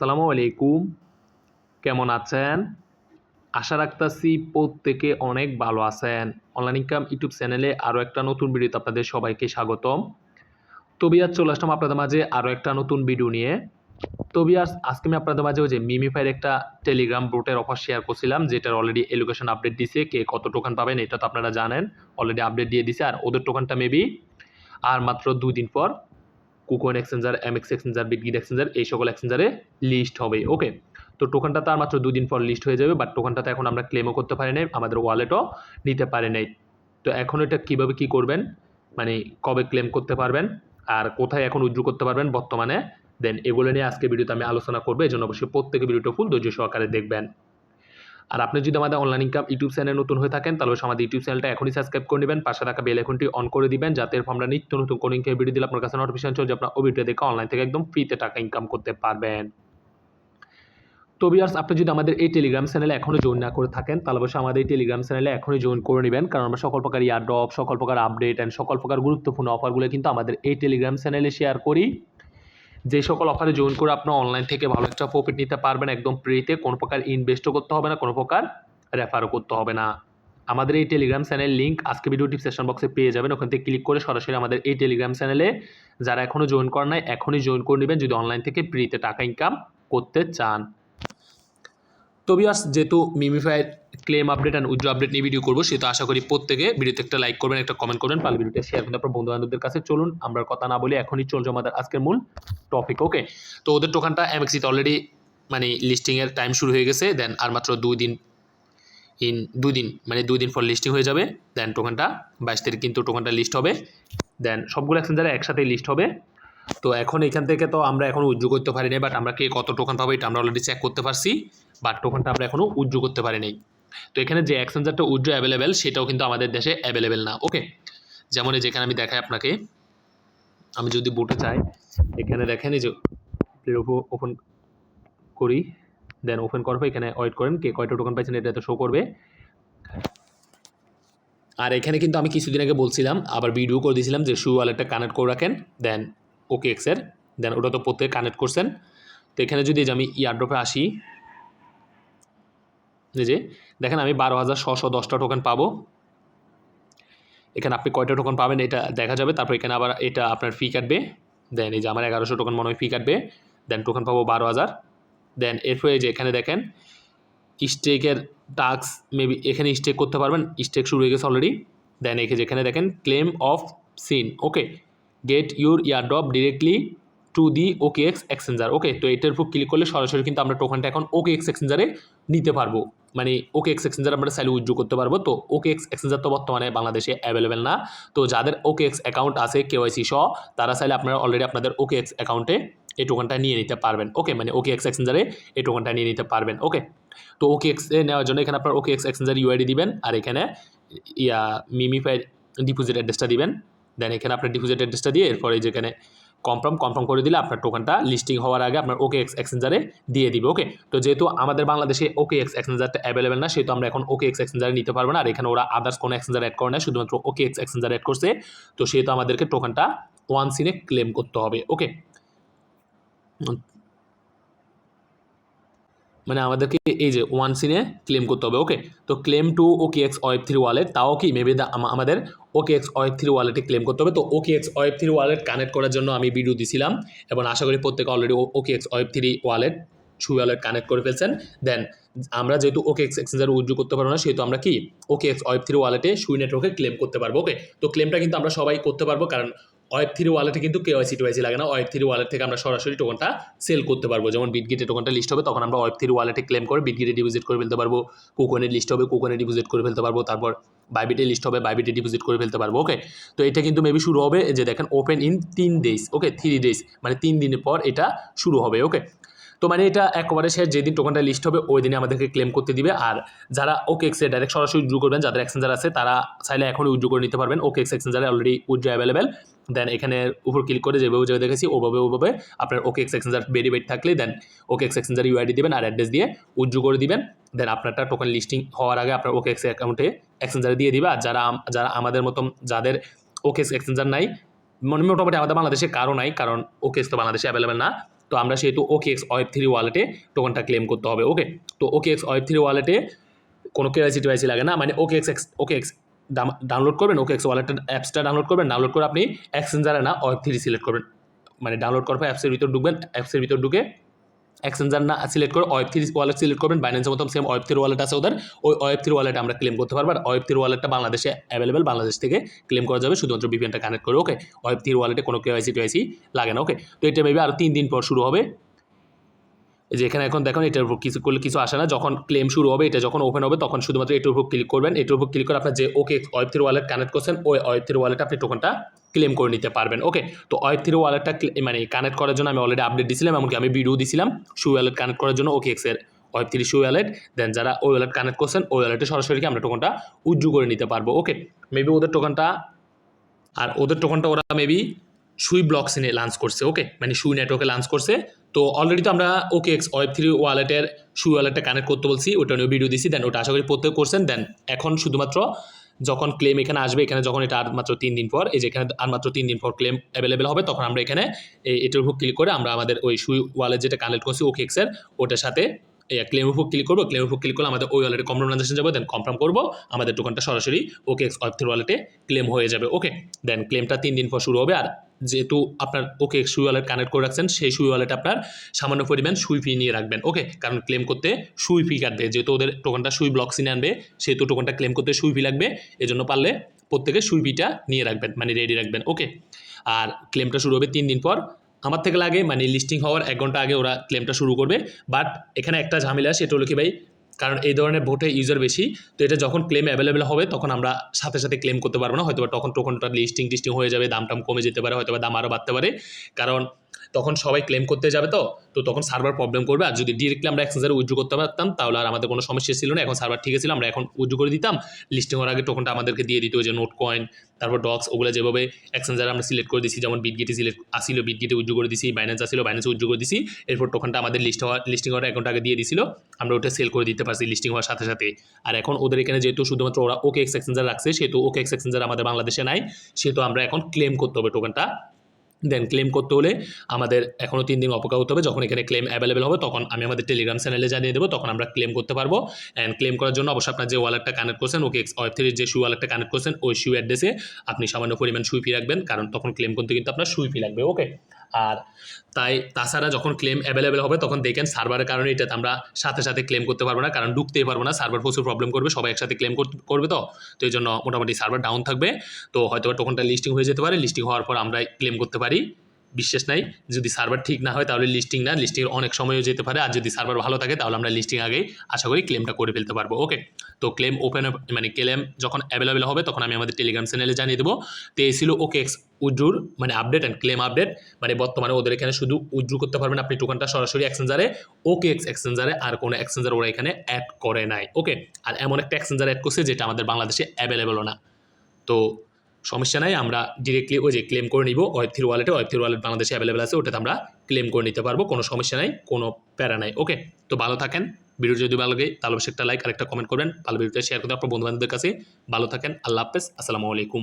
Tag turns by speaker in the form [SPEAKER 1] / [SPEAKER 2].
[SPEAKER 1] সালামু আলাইকুম। কেমন আছেন? আশা রাখতাছি প্রত্যেকে অনেক ভালো আছেন। অনলাইন ইনকাম ইউটিউব চ্যানেলে আরও একটা নতুন ভিডিওতে আপনাদের সবাইকে স্বাগতম। তবিয়ার চলে আসলাম আপনাদের মাঝে আরও একটা নতুন ভিডিও নিয়ে। তবিয়ার আজকে আমি আপনাদের মাঝে ওই যে মিমিফাইয়ের একটা টেলিগ্রাম ব্রোটের অফার শেয়ার করছিলাম, যেটার অলরেডি এলোকেশন আপডেট দিছে, কে কত টোকান পাবেন এটা তো আপনারা জানেন। অলরেডি আপডেট দিয়ে দিছে, আর ওদের টোকানটা মেবি আর মাত্র দুই দিন পর KuCoin exchanger MX exchanger Bitget exchanger এই সকল এক্সচেঞ্জারে লিস্ট হবে ওকে তো টোকনটা তার মাত্র দুদিন পর লিস্ট হয়ে যাবে বাট টোকনটাতে এখন আমরা ক্লেমও করতে পারি নাই, আমাদের ওয়ালেটও নিতে পারি নাই। তো এখন এটা কীভাবে কী করবেন? মানে কবে ক্লেম করতে পারবেন? আর কোথায় এখন উজ্জু করতে পারবেন বর্তমানে? দেন এগুলো নিয়ে আজকে ভিডিওতে আমি আলোচনা করব, এই জন্য অবশ্যই প্রত্যেকে ভিডিওটা ফুল ধৈর্য সহকারে দেখবেন। আর আপনি যদি আমাদের অনলাইন ইনকাম ইউটিউব চ্যানেল নতুন হয়ে থাকেন, তাহলে আমাদের ইউটিউব চ্যানেলটা এখনই সাবস্ক্রাইব করে নেবেন। পাশে থাকা বেল আইকনটি অন করে দিবেন, যাতে আমরা নিত্য নতুন কোনো ইনকাম ভিডিও দিলে আপনার কাছে নোটিফিকেশন চলে আপনার ওই ভিডিও দেখে অনলাইন থেকে একদম ফ্রিতে টাকা ইনকাম করতে পারবেন। তো বিয়ার্স আপনি যদি আমাদের এই টেলিগ্রাম চ্যানেলে এখনও জয়েন না করে থাকেন, তাহলে অবশ্যই আমাদের এই টেলিগ্রাম চ্যানেলে এখনই জয়েন করে নেবেন, কারণ আমরা সকল প্রকার ইয়ারড্রপ সকল প্রকার আপডেট অ্যান্ড সকল প্রকার গুরুত্বপূর্ণ অফারগুলো কিন্তু আমাদের এই টেলিগ্রাম চ্যানেলে শেয়ার করি। যে সকল অফারে জয়েন করে আপনার অনলাইন থেকে ভালো একটা প্রফিট নিতে পারবেন একদম ফ্রিতে কোনো প্রকার ইনভেস্টও করতে হবে না, কোনো প্রকার রেফারও করতে হবে না। আমাদের এই টেলিগ্রাম চ্যানেল লিঙ্ক আজকে ভিডিও ডিসক্রিপশন বক্সে পেয়ে যাবেন। ওখান থেকে ক্লিক করে সরাসরি আমাদের এই টেলিগ্রাম চ্যানেলে যারা এখনও জয়েন করেন নাই, এখনই জয়েন করে নেবেন। যদি অনলাইন থেকে ফ্রিতে টাকা ইনকাম করতে চান। তো যেহেতু মিমিফাইয়ের ক্লেম আপডেট অ্যান্ড উজ্জ্ব আপডেট নিয়ে ভিডিও করব, সেহেতু আশা করি প্রত্যেকে ভিডিওতে একটা লাইক করবেন, একটা কমেন্ট করবেন পাল ভিডিওটা শেয়ার করবেন আপনার বন্ধু বান্ধবদের কাছে চলুন। আমরা কথা না বলে এখনই চলছে আমাদের আজকের মূল টপিক ওকে তো ওদের টোকানটা এমএক্সিতে অলরেডি মানে লিস্টিংয়ের টাইম শুরু হয়ে গেছে দেন আর মাত্র দুই দিন ইন দুই দিন মানে দুই দিন পর লিস্টিং হয়ে যাবে দেন টোকানটা বাইশ তারিখ কিন্তু টোকানটা লিস্ট হবে দেন সবগুলো এক্সচেঞ্জারে একসাথেই লিস্ট হবে তো এখন এখান থেকে তো আমরা এখন উজ্জু করতে পারি নাই বাট আমরা কে কত টোকন পাবো এটা আমরা অলরেডি চেক করতে পারছি বাট টোকনটা আমরা এখনও উজ্জু করতে পারি নাই। তো এখানে যে এক্সচেঞ্জারটা উজ্জু অ্যাভেলেবেল সেটাও কিন্তু আমাদের দেশে অ্যাভেলেবেল না ওকে যেমন যেখানে আমি দেখাই আপনাকে, আমি যদি বুটে চাই এখানে দেখেন এই যে ওপেন করি দেন ওপেন করব এখানে ওয়েট করেন, কে কয়টা টোকন পাইছেন এটা তো শো করবে। আর এখানে কিন্তু আমি কিছুদিন আগে বলছিলাম, আবার ভিডিও করে দিয়েছিলাম যে শু ওয়ালেটটা কানেক্ট করে রাখেন দেন ওকে এক্সের দেন ওটা তো প্রত্যেকে কানেক্ট করছেন। তো এখানে যদি আমি ইয়ারড্রপে আসি যে দেখেন আমি বারো হাজার ছশো দশটা টোকেন পাবো। এখানে আপনি কয়টা টোকন পাবেন এটা দেখা যাবে, তারপর এখানে আবার এটা আপনার ফি কাটবে। দেন এই যে আমার এগারোশো টোকন মনে হয় ফি কাটবে দেন টোকন পাবো বারো হাজার। দেন এরপরে যে এখানে দেখেন স্টেকের টাস্ক মেবি এখানে স্টেক করতে পারবেন স্টেক শুরু হয়ে গেছে অলরেডি দেন এখানে যেখানে দেখেন claim of seen okay get your airdrop directly to the OK X exchanger okay তো এটার উপর ক্লিক করলে সরাসরি কিন্তু আমরা টোকনটা এখন ওকে এক্স এক্সচেঞ্জারে নিতে পারব। মানে ওকে এক্স এক্সচেঞ্জার আমরা চাইলে উজ্জু করতে পারব। তো ওকে এক্স এক্সচেঞ্জার তো বর্তমানে বাংলাদেশে অ্যাভেলেবেল না। তো যাদের ওকে এক্স অ্যাকাউন্ট আছে কেওয়াইসি সহ, তারা চাইলে আপনারা অলরেডি আপনাদের ওকে এক্স অ্যাকাউন্টে এই টোকনটা নিয়ে নিতে পারবেন। ওকে মানে ওকে এক্স এক্সচেঞ্জারে এই টোকনটা নিয়ে নিতে পারবেন। ওকে তো ওকে এক্স নেওয়ার জন্য এখানে আপনার ওকে এক্স এক্সচেঞ্জার ইউআইডি দিবেন। আর এখানে ইয়া মিমিফাই ডিপোজিট অ্যাড্রেসটা দিবেন। দেন এখানে আপনার ডিপোজিট অ্যাড্রেসটা দিয়ে এরপরে যেখানে কনফার্ম কনফার্ম করে দিলে আপনার টোকানটা লিস্টিং হওয়ার আগে আপনার ওকে এক্স এক্সেঞ্জারে দিয়ে দিবে ওকে তো যেহেতু আমাদের বাংলাদেশে ওকে এক্স এক্সেঞ্জারটা অ্যাভেলেবেল না, সেহেতু আমরা এখন ওকে এক্স এক্সেঞ্জারে নিতে পারব না। আর এখানে ওরা আদার্স কোনো এক্সেঞ্জার অ্যাড করে না, শুধুমাত্র ওকে এক্স এক্সেঞ্জার অ্যাড করছে। তো সেহেতু আমাদেরকে টোকানটা ওয়ান সিনে ক্লেম করতে হবে ওকে মানে আমাদেরকে এই যে ওয়ান সিনে ক্লেম করতে হবে ওকে তো claim to OK X web three wallet তাও কি মেবি আমাদের ওকে এক্স ওয়েব থ্রি ওয়ালেটে ক্লেম করতে হবে? তো OK X web three wallet connect করার জন্য আমি ভিডিও দিছিলাম, এবং আশা করি প্রত্যেকে already OK X web three wallet শু ওয়ালেট কানেক্ট করে ফেলছেন। দেন আমরা যেহেতু ওকে এক্স এক্সচেঞ্জার উজ্জু করতে পারব না, সেহেতু আমরা কি? ওকে এক্স ওয়েব থ্রি ওয়ালেটে সুই নেটওয়ার্কে ক্লেম করতে পারব ওকে তো ক্লেমটা কিন্তু আমরা সবাই করতে পারব, কারণ ওয়েব থ্রি ওয়ালেটে কিন্তু কেওয়াইসি টোয়াইসি লাগে না। ওয়েব থ্রি ওয়ালেট থেকে আমরা সরাসরি টোকনটা সেল করতে পারব। যেমন বিটগিটে টোকনটা লিস্ট হবে, তখন আমরা ওয়েব থ্রি ওয়ালেটে ক্লেম করে বিটগিটে ডিপোজিট করে ফেলতে পারব। কুকনের লিস্ট হবে কুকনে ডিপোজিট করে ফেলতে পারব। তারপর বাইবিটে লিস্ট হবে বাইবিটে ডিপোজিট করে ফেলতে পারব ওকে তো এটা কিন্তু মেবি শুরু হবে যে দেখেন ওপেন ইন তিন ডেজ ওকে থ্রি ডেজ মানে তিন দিনের পর এটা শুরু হবে ওকে তো মানে এটা একবারে সে যেদিন টোকনটা লিস্ট হবে, ওই দিনে আমাদেরকে ক্লেম করতে দিবে। আর যারা ওকে এক্সে ডাইরেক্ট সরাসরি উজ্জু করবেন, যাদের এক্সচেঞ্জার আছে, তারা চাইলে এখন উজ্জু করে নিতে পারবেন। ওকে এক্স এক্সচেঞ্জারে অলরেডি উজ্জু অ্যাভেলেবেল দেন এখানে উপর ক্লিক করে যেভাবে যেভাবে দেখেছি, ওভাবে ওভাবে আপনার ওকে এক্স এক্সচেঞ্জার ভেরিফাইড থাকলে then OK X exchanger UID দেবেন আর অ্যাড্রেস দিয়ে উজ্জু করে দিবেন। দেন আপনারটা টোকেন লিস্টিং হওয়ার আগে আপনার ওকে এক্স অ্যাকাউন্টে এক্সচেঞ্জারে দিয়ে দিবে। আর যারা যারা আমাদের মতন যাদের ওকে এক্সচেঞ্জার নাই মানে মোটামুটি আমাদের বাংলাদেশে কারও নাই, কারণ ওকেস তো বাংলাদেশে অ্যাভেলেবেল না। তো আমরা সেহেতু ওকে এক্স ওয়েব থ্রি ওয়ালেটে টোকনটা ক্লেম করতে হবে ওকে তো ওকে এক্স ওয়েব থ্রি ওয়ালেটে কোনো কেওয়াইসি টেওয়াইসি লাগে না মানে OK X X OK X download করবেন, ওকে এক্স ওয়ালেটের অ্যাপসটা ডাউনলোড করবেন ডাউনলোড করে আপনি এক্সচেঞ্জারে না ওয়েব থ্রি সিলেক্ট করবেন। মানে ডাউনলোড করার পর অ্যাপসের ভিতর ঢুকবেন অ্যাপসের ভিতর ঢুকে এক্সচেঞ্জার না সিলেক্ট করে ওয়েব থ্রি ওয়ালেট সিলেক্ট করবেন বাইন্যান্সের মতন সেম ওয়েব থ্রি ওয়ালেট আছে ওদের, ওই ওয়েব থ্রি ওয়ালেট আমরা ক্লেম করতে পারব, আর ওয়েব থ্রি ওয়ালেটটা বাংলাদেশে অ্যাভেলেবেল বাংলাদেশ থেকে ক্লেম করা যাবে, শুধুমাত্র বিপিএনটা কানেক্ট করে, ওকে। ওয়েব থ্রি ওয়ালেটে কোনো কেওয়াইসি টেওয়াইসি লাগে না, ওকে। তো এটা মেবি আরও তিন দিন পর শুরু হবে। যে এখানে এখন দেখুন, এটার উপর কিছু করলে কিছু আসে না। যখন ক্লেম শুরু হবে, এটা যখন ওপেন হবে, তখন শুধুমাত্র এটার উপর ক্লিক করবেন। এটার উপর ক্লিক করে আপনার যে OK web three wallet connect করছেন, ওই ওয়েব থ্রি ওয়ালেট আপনি টোকনটা ক্লেম করে নিতে পারবেন। ওকে তো ওয়েব থ্রি ওয়ালেটটা মানে কানেক্ট করার জন্য আমি অলরেডি আপডেট দিয়েছিলাম এমনকি আমি ভিডিও দিয়েছিলাম শু ওয়ালেট কানেক্ট করার জন্য ওকে এক্সের ওয়েব থ্রি শু ওয়ালেট দেন যারা ওই ওয়ালেট কানেক্ট করছেন, ওই ওয়ালেটে সরাসরি আমরা টোকনটা উজ্জু করে নিতে পারব। ওকে মেবি ওদের টোকনটা আর ওদের টোকনটা ওরা মেবি সুই ব্লকস নিয়ে লঞ্চ করছে। ওকে মানে সুই নেটওয়ার্কে লঞ্চ করছে। তো অলরেডি তো আমরা ওকে এক্স ওয়েব থ্রি ওয়ালেটের সুই ওয়ালেটটা কানেক্ট করতে বলছি, ওটা নিয়ে ভিডিও দিছি দেন ওটা আশা করি প্রত্যেক করছেন দেন এখন শুধুমাত্র যখন ক্লেম এখানে আসবে, এখানে যখন এটা আর মাত্র তিন দিন পর, এই যে এখানে আর মাত্র তিন দিন পর ক্লেম অ্যাভেলেবেল হবে, তখন আমরা এখানে এই এটার উপর ক্লিক করে আমরা আমাদের ওই সুই ওয়ালেট যেটা কানেক্ট করছি ওকে এক্সের ওটার সাথে ক্লেম উপর ক্লিক করব ক্লেম উপর ক্লিক করলে আমাদের ওই ওয়ালেটে কনফার্ম ট্রানজাকশন যাবে দেন কনফার্ম করব, আমাদের টোকনটা সরাসরি ওকে এক্স ওয়েব থ্রি ওয়ালেটে ক্লেম হয়ে যাবে ওকে দেন ক্লেমটা তিন দিন পর শুরু হবে, আর যেহেতু আপনার, ওকে সুই ওয়ালেট কানেক্ট করে রাখছেন, সেই সুই ওয়ালেট আপনার সামান্য পরিমাণ সুই ফি নিয়ে রাখবেন, ওকে? কারণ ক্লেম করতে সুই ফি কাটবে, যেহেতু ওদের টোকনটা সুই ব্লক সিনে আনবে, সেহেতু টোকনটা ক্লেম করতে সুই ফি লাগবে, এজন্য পারলে প্রত্যেকে সুই ফিটা নিয়ে রাখবেন মানে রেডি রাখবেন, ওকে? আর ক্লেমটা শুরু হবে তিন দিন পর। আমার থেকে লাগে মানে লিস্টিং হওয়ার এক ঘণ্টা আগে ওরা ক্লেমটা শুরু করবে বাট এখানে একটা ঝামেলা, সেটা হলো কি ভাই কারণ এই ধরনের ভোটে ইউজার বেশি, তো এটা যখন ক্লেম অ্যাভেলেবেল হবে, তখন আমরা সাথে সাথে ক্লেম করতে পারব না। হয়তো তখন টোকনটা লিস্টিং টিস্টিং হয়ে যাবে, দাম টাম কমে যেতে পারে হয়তো বা দাম আরও বাড়তে পারে। কারণ তখন সবাই ক্লেম করতে যাবে তো? তো তখন সার্ভার প্রবলেম করবে। আর যদি ডিরেক্টলি আমরা এক্সচেঞ্জারে উজ্জু করতে পারতাম, তাহলে আর আমাদের কোনো সমস্যা ছিল না। এখন সার্ভার ঠিক ছিল, আমরা এখন উজ্জু করে দিতাম। লিস্টিং হওয়ার আগে টোকনটা আমাদেরকে দিয়ে দিত যে নোট কয়েন তারপর ডক্স ওগুলো যেভাবে এক্সচেঞ্জারে আমরা সিলেক্ট করে দিছি, যেমন বিটগেটে সিলেক্ট আসিল বিটগেটে উজ্জু করে দিছি বাইন্যান্স আসিল বাইন্যান্সে উজ্জু করে দিছি, এরপর টোকনটা আমাদের লিস্ট হওয়ার লিস্টিং হওয়ার এক ঘণ্টা আগে দিয়ে দিছিল, আমরা ওটা সেল করে দিতে পারছি লিস্টিং হওয়ার সাথে সাথে। আর এখন ওদের এখানে যেহেতু শুধুমাত্র ওরা ওকে এক্স এক্সচেঞ্জার রাখছে, সেহেতু ওকে এক্স এক্সচেঞ্জার আমাদের বাংলাদেশে নাই, সেহেতু আমরা এখন ক্লেম করতে হবে টোকনটা দেন ক্লেম করতে হলে আমাদের এখনও তিন দিন অপেক্ষা করতে হবে। যখন এখানে ক্লেম অ্যাভেলেবেল হবে, তখন আমি আমাদের টেলিগ্রাম চ্যানেলে জানিয়ে দেবো, তখন আমরা ক্লেম করতে পারব। অ্যান্ড ক্লেম করার জন্য অবশ্যই আপনার যে ওয়ালেটটা কানেক্ট করছেন, ওকে ওয়েব থ্রির যে শু ওয়ালেটটা কানেক্ট করছেন, ওই শু অ্যাড্রেসে আপনি সামান্য পরিমাণ সুই ফি রাখবেন। কারণ তখন ক্লেম করতে কিন্তু আপনার সুই ফি লাগবে ওকে আর তাই তাছাড়া যখন ক্লেম অ্যাভেলেবেল হবে, তখন দেখেন সার্ভারের কারণে এটাতে আমরা সাথে সাথে ক্লেম করতে পারব না, কারণ ঢুকতেই পারব না। সার্ভার প্রচুর প্রবলেম করবে, সবাই একসাথে ক্লেম করবে তো? তো এই জন্য মোটামুটি সার্ভার ডাউন থাকবে। তো হয়তো টোকনটা লিস্টিং হয়ে যেতে পারে লিস্টিং হওয়ার পর আমরা ক্লেম করতে পারি। বিশ্বাস নাই। যদি সার্ভার ঠিক না হয় তাহলে লিস্টিং না। লিস্টিং অনেক সময়ও যেতে পারে। আর যদি সার্ভার ভালো থাকে তাহলে আমরা লিস্টিং আগেই আশা করি ক্লেমটা করে ফেলতে পারব। ওকে তো ক্লেম ওপেন মানে ক্লেম যখন অ্যাভেলেবেল হবে তখন আমি আমাদের টেলিগ্রাম চ্যানেলে জানিয়ে দেবো। তো এই ছিল ওকে এক্স উজ্জুর মানে আপডেট অ্যান্ড ক্লেম আপডেট মানে বর্তমানে ওদের এখানে শুধু উজ্জু করতে পারবেন আপনি টোকনটা সরাসরি এক্সচেঞ্জারে ওকে এক্স এক্সচেঞ্জারে আর কোনো এক্সচেঞ্জার ওরা এখানে অ্যাড করে নাই। ওকে আর এমন একটা এক্সচেঞ্জার অ্যাড করছে যেটা আমাদের বাংলাদেশে অ্যাভেলেবেলও না। তো সমস্যা নাই, আমরা ডিরেক্টলি ওই যে ক্লেম করে নিব ওয়েব থ্রি ওয়ালেটে ওয়েব থ্রি ওয়ালেট বাংলাদেশে অ্যাভেলেবেল আছে, ওটাতে আমরা ক্লেম করে নিতে পারব, কোনো সমস্যা নাই, কোনো প্যারা নাই ওকে তো ভালো থাকেন ভিডিও যদি ভালো লাগে, তাহলে অবশ্যই একটা লাইক আর একটা কমেন্ট করবেন, ভালো ভিডিওটা শেয়ার করতে আপনার বন্ধু বান্ধবদের কাছে, ভালো থাকেন, আল্লাহ হাফেজ, আসসালামু আলাইকুম।